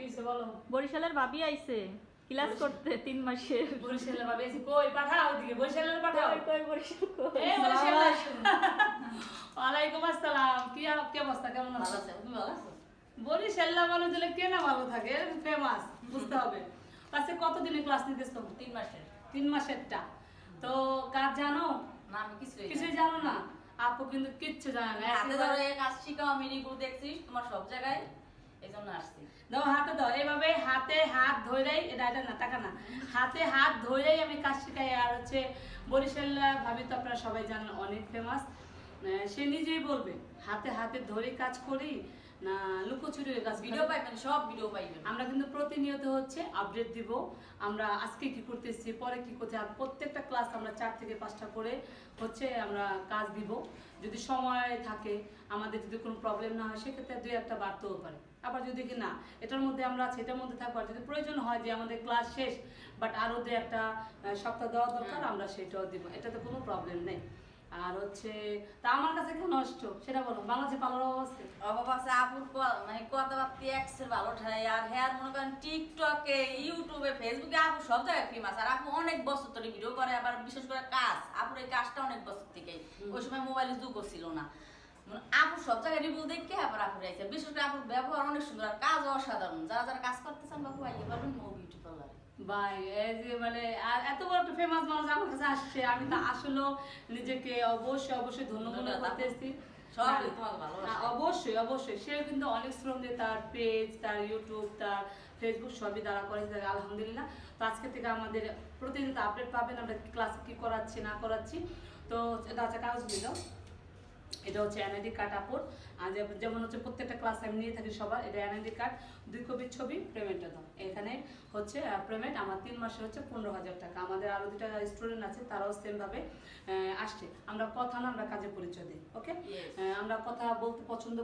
বলো? বরিশালের ভাবি আইছে ক্লাস করতে তিন মাসের। বরিশালের ভাবে এসে কই পাঠাও ওদিকে বরিশালের পাঠাও। কই কই বরিশাল কই? বরিশাল ওয়ালাইকুম আসসালাম কি কি অবস্থা কেমন ভালো আছো তুমি ভালো আছো? মানুষ কে ভালো থাকে? ফেমাস বুঝতে হবে। কতদিনে ক্লাস নিতেছ তিন মাসের। তিন মাসেরটা। তো কাজ জানো? না আমি কিছুই জানো না। আপু কিন্তু কিচ্ছু জানে না। হাতে একেবারে- ধরে কাজ শিখাও আমি রিপু দেখছিস তোমার সব জায়গায় হাতে দাও হাতে হাত ধরেই, এটা না না। হাতে হাত ধরেই আমি কাজ শিখাই, আর হচ্ছে বরিশাল, ভাবি তো আপনারা সবাই জানেন, অনেক ফেমাস সে নিজেই বলবে হাতে হাতে ধরে কাজ করি না লুকোচুরি কাজ ভিডিও পাইবেন সব ভিডিও পাইবেন। আমরা কিন্তু প্রতিনিয়ত হচ্ছে আপডেট দিব। আমরা আজকে কি করতেছি পরে কি করতে আর প্রত্যেকটা ক্লাস আমরা চার থেকে পাঁচটা করে হচ্ছে আমরা কাজ দিব। যদি সময় থাকে আমাদের যদি কোনো প্রবলেম না হয় সেক্ষেত্রে দুই একটা বাড়তেও পারে। আবার যদি কি না এটার মধ্যে আমরা আছি এটার মধ্যে থাকব যদি প্রয়োজন হয় যে আমাদের ক্লাস শেষ বাট আরও দু একটা সপ্তাহ দেওয়া দরকার আমরা সেটাও দিব। এটাতে কোনো প্রবলেম নেই। আর হচ্ছে তা আমার কাছে কেন নষ্ট সেটা বলো বাংলাদেশে পালার অবস্থা অবাক আছে আপুর মানে কথাবার্তি এক্সের ভালো ঠাই আর হ্যাঁ মনে করেন টিকটকে ইউটিউবে ফেসবুকে আপু সব জায়গায় ফেমাস আর আপু অনেক বছর ধরে ভিডিও করে আবার বিশেষ করে কাজ আপুর এই কাজটা অনেক বছর থেকে ওই সময় মোবাইলে যুগও ছিল না। মানে আপু সব জায়গায় রিভিউ দেখে আবার আপুর আইছে বিশেষ করে আপুর ব্যবহার অনেক সুন্দর আর কাজ অসাধারণ। যারা যারা কাজ করতে চান বাবু আইতে পারবেন মো বিউটি পার্লার ভাই এই যে মানে আর এত বড় একটা ফেমাস মানুষ আমার কাছে আসছে আমি তো আসলে নিজেকে অবশ্যই অবশ্যই ধন্য ধন্যবাদ। করতেছি। হ্যাঁ। হ্যাঁ, অবশ্যই অবশ্যই। সে কিন্তু অনেক শ্রম দিয়ে তার পেজ তার ইউটিউব তার ফেসবুক সবই দ্বারা তাকে আলহামদুলিল্লাহ। তো আজকে থেকে আমাদের প্রতিদিন আপডেট পাবেন। আমরা ক্লাসে কি করাচ্ছি না করাচ্ছি। তো এটা হচ্ছে কাগজ দিল এটা হচ্ছে এনআইডি কার্ড আপর আর যেমন হচ্ছে প্রত্যেকটা ক্লাস আমি নিয়ে থাকি সবার এটা এনআইডি কার্ড দুই কপির ছবি পেমেন্টটা দাম। এখানে হচ্ছে পেমেন্ট আমার তিন মাসে হচ্ছে পনেরো হাজার টাকা। আমাদের আরও দুটা স্টুডেন্ট আছে তারাও সেমভাবে আসছে। আমরা কথা না আমরা কাজে পরিচয় দিই ওকে. আমরা কথা বলতে পছন্দ